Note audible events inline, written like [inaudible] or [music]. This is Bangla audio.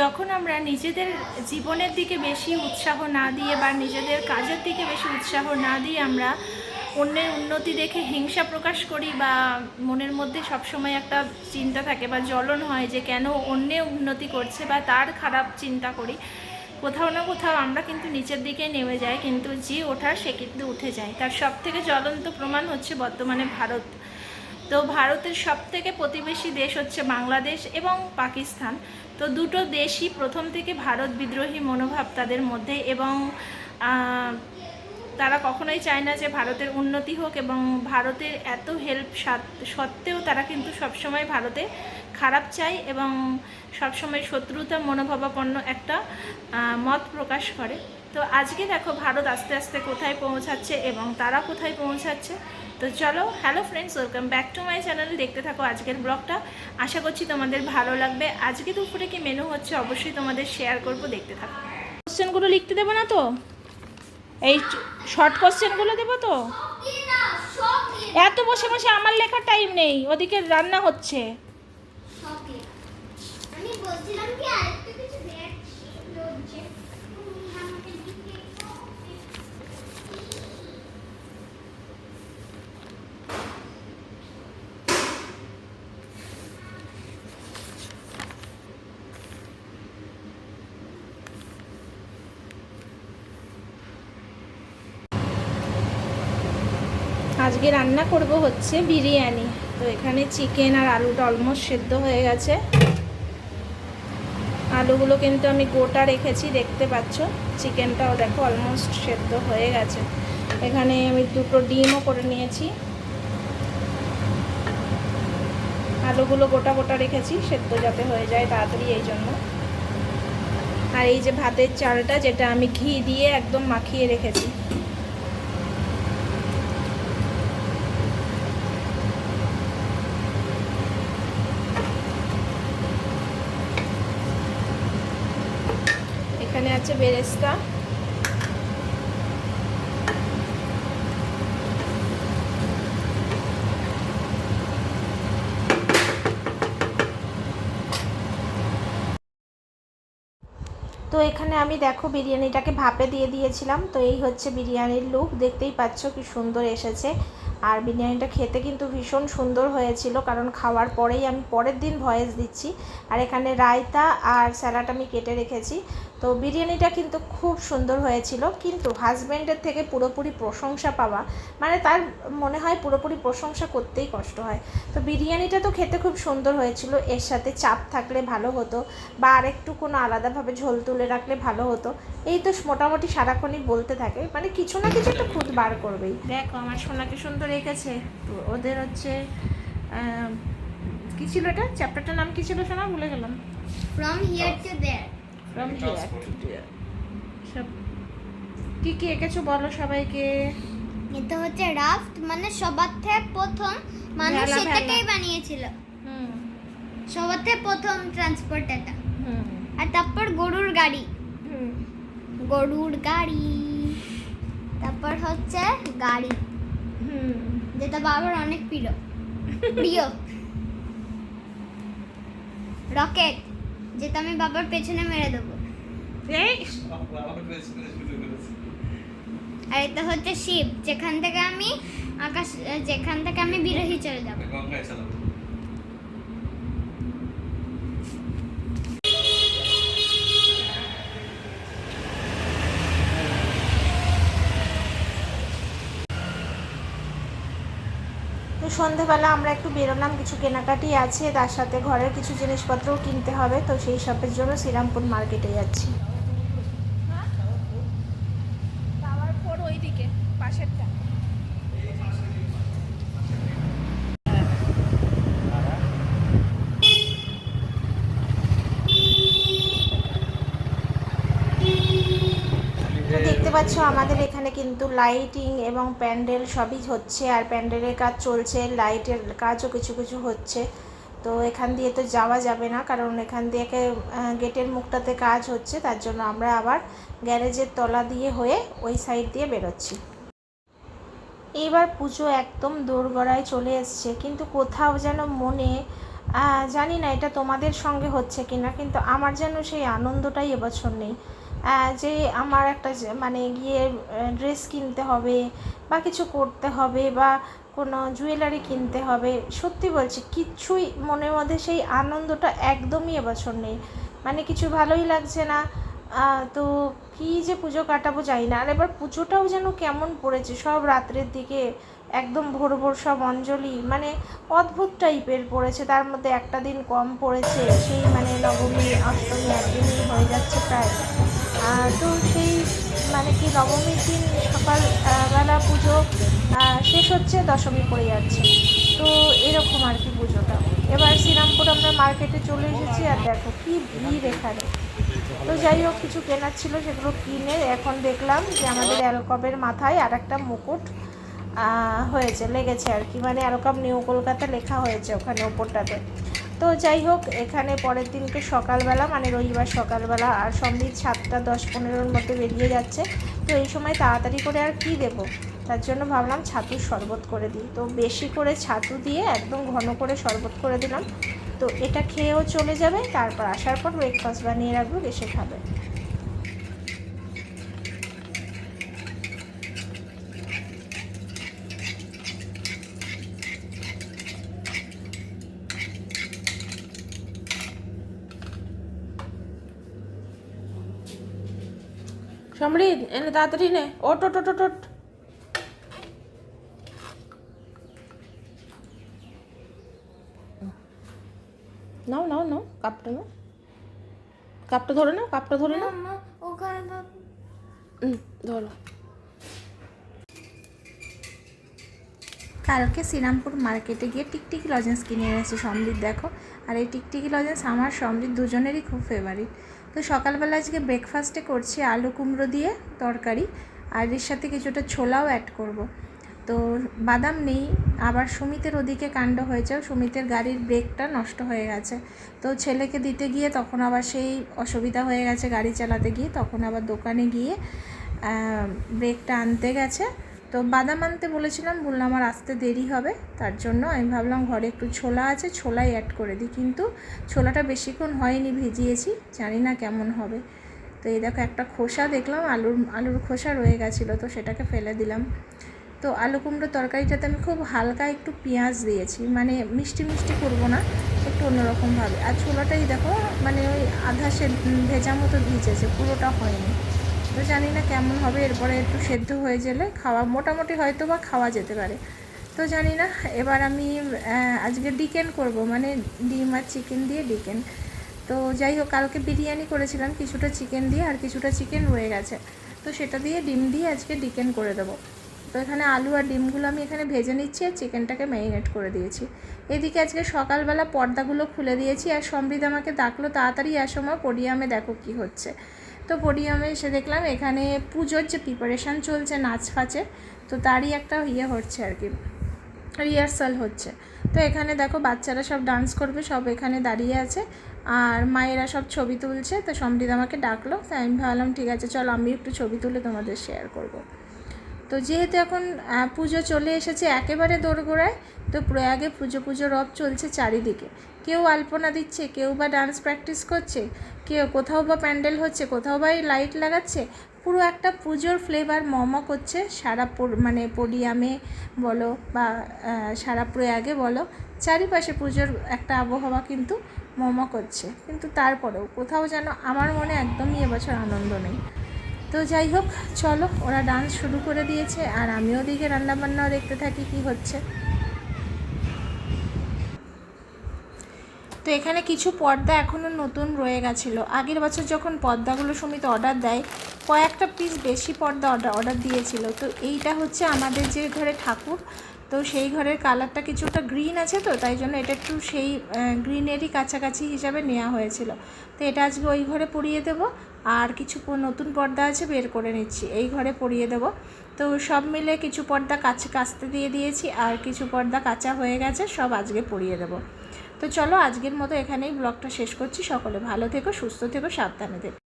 যখন আমরা নিজেদের জীবনের দিকে বেশি উৎসাহ না দিয়ে বা নিজেদের কাজের দিকে বেশি উৎসাহ না দিয়ে আমরা অন্যের উন্নতি দেখে হিংসা প্রকাশ করি বা মনের মধ্যে সবসময় একটা চিন্তা থাকে বা জ্বলন হয় যে কেন অন্যে উন্নতি করছে বা তার খারাপ চিন্তা করি, কোথাও না কোথাও আমরা কিন্তু নিচের দিকে নেমে যাই, কিন্তু যে ওঠার সে কিন্তু উঠে যায়। তার সব থেকে জ্বলন্ত প্রমাণ হচ্ছে বর্তমানে ভারত। তো ভারতের সব থেকে প্রতিবেশী দেশ হচ্ছে বাংলাদেশ এবং পাকিস্তান। তো দুটো দেশই প্রথম থেকে ভারত বিদ্রোহী মনোভাব তাদের মধ্যে এবং তারা কখনোই চায় না যে ভারতের উন্নতি হোক এবং ভারতের এত হেল্প সত্ত্বেও তারা কিন্তু সবসময় ভারতে খারাপ চায় এবং সবসময় শত্রুতা মনোভাবাপন্ন একটা মত প্রকাশ করে। তো আজকে দেখো ভারত আস্তে আস্তে কোথায় পৌঁছাচ্ছে এবং তারা কোথায় পৌঁছাচ্ছে। তো চলো hello friends welcome back to my channel দেখতে থাকো আজকের ব্লগটা আশা করছি তোমাদের ভালো লাগবে। আজকে দুপুরে কি মেনু হচ্ছে অবশ্যই তোমাদের শেয়ার করব, দেখতে থাকো। কোশ্চেনগুলো লিখতে দেবো না তো? এই শর্ট কোশ্চেনগুলো দেবো তো? এত বসে বসে আমার লেখার টাইম নেই, ওদিকে রান্না হচ্ছে। আমি বলছিলাম কি আরেকটু কিছু দেখছি লজ্জে তুমি আমাকে দিকে আজকে রান্না করব হচ্ছে বিরিয়ানি। তো এখানে চিকেন আর আলুটা অলমোস্ট সেদ্ধ হয়ে গেছে। আলুগুলো কিন্তু আমি গোটা রেখেছি, দেখতে পাচ্ছ? চিকেনটাও দেখো অলমোস্ট সেদ্ধ হয়ে গেছে। এখানে আমি দুটো ডিমও করে নিয়েছি। আলুগুলো গোটা গোটা রেখেছি, সেদ্ধ যাতে হয়ে যায় তাড়াতাড়ি এই জন্য। আর এই যে ভাতের চালটা, যেটা আমি ঘি দিয়ে একদম মাখিয়ে রেখেছি। আছে বেরেস্তা। তো এখানে আমি দেখো বিরিয়ানিটাকে ভাপে দিয়ে দিয়েছিলাম। তো এই হচ্ছে বিরিয়ানির লুক দেখতেই পাচ্ছ কি সুন্দর এসেছে। আর বিরিয়ানিটা খেতে কিন্তু ভীষণ সুন্দর হয়েছিল, কারণ খাওয়ার পরেই আমি পরের দিন ভয়েস দিচ্ছি। আর এখানে রায়তা আর স্যালাড আমি কেটে রেখেছি। তো বিরিয়ানিটা কিন্তু খুব সুন্দর হয়েছিল কিন্তু হাজব্যান্ডের থেকে পুরোপুরি প্রশংসা পাওয়া মানে তার মনে হয় পুরোপুরি প্রশংসা করতেই কষ্ট হয়। তো বিরিয়ানিটা তো খেতে খুব সুন্দর হয়েছিল এর সাথে চাপ থাকলে ভালো হতো বা আরেকটু কোনো আলাদাভাবে ঝোল তুলে রাখলে ভালো হতো। এই তো মোটামুটি সারাক্ষণই বলতে থাকে মানে কিছু না কিছু একটা খুদ বার করবেই। দেখো আমার সোনাকে সুন্দর রেখেছে তো ওদের হচ্ছে কী কি ছিল এটা? চ্যাপ্টারটার নাম কী ছিল সোনা ভুলে গেলাম। From here to there from সব কি কি এঁকেছো বলো সবাইকে? এটা হচ্ছে রাফট মানে সবার থেকে প্রথম মানুষ ভেলা, ভেলা। এটাকেই বানিয়েছিল। হুম। সবার থেকে প্রথম ট্রান্সপোর্ট এটা। হুম। আর তারপর গরুর গাড়ি। হুম। গরুর গাড়ি। তারপর হচ্ছে গাড়ি। হুম। যেটা বাবার অনেক প্রিয়। প্রিয়। [laughs] রকেট। যেটা আমি বাবার পেছনে মেরে দেবো। আর এটা হচ্ছে শিব যেখান থেকে আমি আকাশ যেখান থেকে আমি বিরোহী চলে যাব। সন্ধেবেলা আমরা একটু বেরোলাম কিছু কেনাকাটি আছে তার সাথে ঘরের কিছু জিনিসপত্রও কিনতে হবে তো সেই সবের জন্য শ্রীরামপুর মার্কেটে যাচ্ছি। ওইদিকে পাশেরটা। তো দেখতে পাচ্ছ আমাদের এখানে কিন্তু লাইটিং এবং প্যান্ডেল সবই হচ্ছে, আর প্যান্ডেলের কাজ চলছে লাইটের কাজও কিছু কিছু হচ্ছে। তো এখান দিয়ে তো যাওয়া যাবে না, কারণ এখান দিয়ে গেটের মুখটাতে কাজ হচ্ছে, তার জন্য আমরা আবার গ্যারেজের তলা দিয়ে হয়ে ওই সাইড দিয়ে বেরোচ্ছি। এইবার পুজো একদম দোরগড়ায় চলে এসছে, কিন্তু কোথাও যেন মনে জানি না এটা তোমাদের সঙ্গে হচ্ছে কি না কিন্তু আমার যেন সেই আনন্দটাই এবছর নেই। যে আমার একটা মানে গিয়ে ড্রেস কিনতে হবে বা কিছু করতে হবে বা কোনো জুয়েলারি কিনতে হবে, সত্যি বলছি কিচ্ছুই মনের মধ্যে সেই আনন্দটা একদমই এবছর নেই। মানে কিছু ভালোই লাগছে না। তো কী যে পুজো কাটাবো জানি না। আর এবার পুজোটাও যেন কেমন পড়েছে, সব রাত্রের দিকে একদম ভোর ভোর সব অঞ্জলি মানে অদ্ভুত টাইপের পড়েছে। তার মধ্যে একটা দিন কম পড়েছে, সেই মানে নবমী অষ্টমী একদিনই হয়ে যাচ্ছে প্রায়। তো সেই মানে কি নবমীর দিন সকাল বেলা পুজো শেষ হচ্ছে, দশমী পড়ে যাচ্ছে। তো এরকম আর কি পুজোটা। এবার শ্রীরামপুর আমরা মার্কেটে চলে এসেছি আর দেখো কি ভিড় এখানে। তো যাই হোক, কিছু কেনার ছিল সেগুলো কিনে এখন দেখলাম যে আমাদের অ্যালকবের মাথায় আর একটা মুকুট হয়েছে, লেগেছে আর কি। মানে অ্যালকব নিউ কলকাতা লেখা হয়েছে ওখানে ওপরটাতে। তো যাই হোক, এখানে পরের দিনকে সকালবেলা মানে রবিবার সকালবেলা আর সম্বিত সাতটা দশ পনেরোর মধ্যে বেরিয়ে যাচ্ছে। তো এই সময় তাড়াতাড়ি করে আর কি দেব? তার জন্য ভাবলাম ছাতুর শরবত করে দিই। তো বেশি করে ছাতু দিয়ে একদম ঘন করে শরবত করে দিলাম। তো এটা খেয়েও চলে যাবে, তারপর আসার পর ব্রেকফাস্ট বানিয়ে রাখব, এসে খাবে। সমৃদ্ধ এনে তাড়াতাড়ি নে। ওট ওট ওট ওট নাও নাও নাও কাপটা নাও। কাপটা ধরে নাও কাপটা ধরে নাও। ওখানে ধরো। কালকে শ্রীরামপুর মার্কেটে গিয়ে টিকটিকি লজেন্স কিনে এনেছি সমৃদ্ধ দেখো। আর এই টিকটিকি লজেন্স আমার সমৃদ্ধ দুজনেরই খুব ফেভারিট তো সকালবেলা আজকে ব্রেকফাস্টে করছি আলু কুমড়ো দিয়ে তরকারি, আর এর সাথে কিছুটা ছোলাও অ্যাড করব। তো বাদাম নেই, আবার সুমিতের ওদিকে কাণ্ড হয়েছে, সুমিতের গাড়ির ব্রেকটা নষ্ট হয়ে গেছে। তো ছেলেকে দিতে গিয়ে তখন আবার সেই অসুবিধা হয়ে গেছে গাড়ি চালাতে গিয়ে, তখন আবার দোকানে গিয়ে ব্রেকটা আনতে গেছে। তো বাদাম আনতে বলেছিলাম, বললাম আমার আসতে দেরি হবে, তার জন্য আমি ভাবলাম ঘরে একটু ছোলা আছে, ছোলাই অ্যাড করে দিই, কিন্তু ছোলাটা বেশিক্ষণ হয়নি, ভিজিয়েছি, জানি না কেমন হবে। তো এই দেখো একটা খোসা দেখলাম, আলুর আলুর খোসা রয়ে গেছিল, তো সেটাকে ফেলে দিলাম। তো আলু কুমড়ো তরকারিটাতে আমি খুব হালকা একটু পেঁয়াজ দিয়েছি মানে মিষ্টি মিষ্টি করব না, একটু অন্যরকমভাবে আর ছোলাটাই দেখো মানে ওই আধা সে ভেজা মতো ভিজেছে, পুরোটা হয়নি। তো জানি না কেমন হবে, এরপরে একটু সেদ্ধ হয়ে গেলে খাওয়া, মোটামুটি হয়তো বা খাওয়া যেতে পারে। তো জানি না, এবার আমি আজকে ডিকেন করব মানে ডিম আর চিকেন দিয়ে ডিকেন। তো যাই হোক, কালকে বিরিয়ানি করেছিলাম, কিছুটা চিকেন দিয়ে আর কিছুটা চিকেন রয়ে গেছে। তো সেটা দিয়ে ডিম দিয়ে আজকে ডিকেন করে দেবো। তো এখানে আলু আর ডিমগুলো আমি এখানে ভেজে নিচ্ছি আর চিকেনটাকে ম্যারিনেট করে দিয়েছি। এদিকে আজকে সকালবেলা পর্দাগুলো খুলে দিয়েছি আর সমৃদ্ধ আমাকে ডাকলো, তাড়াতাড়ি আসো মা, পোডিয়ামে দেখো কি হচ্ছে। তো পোডিয়ামে এসে দেখলাম এখানে পুজোর যে প্রিপারেশান চলছে, নাচ ফাচে, তো তারই একটা ইয়ে হচ্ছে আর কি রিহার্সাল হচ্ছে। তো এখানে দেখো বাচ্চারা সব ডান্স করবে, সব এখানে দাঁড়িয়ে আছে, আর মায়েরা সব ছবি তুলছে, তো সমৃদ্ধ আমাকে ডাকলো তাই আমি ভাবলাম, ঠিক আছে, চলো আমি একটু ছবি তুলে তোমাদের শেয়ার করব। তো যেহেতু এখন পুজো চলে এসেছে একেবারে দোরগোড়ায়, তো প্রয়াগে পুজো পুজো রব চলছে চারিদিকে। কেউ আলপনা দিচ্ছে, কেউ বা ডান্স প্র্যাকটিস করছে, কেউ কোথাও বা প্যান্ডেল হচ্ছে, কোথাও বা লাইট লাগাচ্ছে, পুরো একটা পুজোর ফ্লেভার মম করছে সারা মানে পোডিয়ামে বলো বা সারা প্রয়াগে বলো, চারিপাশে পুজোর একটা আবহাওয়া কিন্তু মম করছে। কিন্তু তারপরেও কোথাও যেন আমার মনে একদমই এবছর আনন্দ নেই। তো যাই হোক, চলো, ওরা ডান্স শুরু করে দিয়েছে আর আমিও দিকে রান্নাবান্নাও দেখতে থাকি কি হচ্ছে। তো এখানে কিছু পর্দা এখনও নতুন রয়ে গেছিল। আগের বছর যখন পর্দাগুলো সমিত অর্ডার দেয়, কয়েকটা পিস বেশি পর্দা অর্ডার অর্ডার দিয়েছিল। তো এইটা হচ্ছে আমাদের যে ঘরে ঠাকুর, তো সেই ঘরের কালারটা কিছুটা গ্রিন আছে তো, তাই জন্য এটা একটু সেই গ্রিনেরই কাছাকাছি হিসাবে নেওয়া হয়েছিল। তো এটা আজকে ওই ঘরে পরিয়ে দেব। আর কিছু নতুন পর্দা আছে, বের করে নিচ্ছি। এই ঘরে পরিয়ে দেব। তো সব মিলে কিছু পর্দা কাছে কাচতে দিয়ে দিয়েছি, আর কিছু পর্দা কাঁচা হয়ে গেছে, সব আজকে পরিয়ে দেবো। তো চলো আজকের মতো এখানেই ব্লগটা শেষ করছি। সকলে ভালো থেকো, সুস্থ থেকো, সাবধানে থেকো।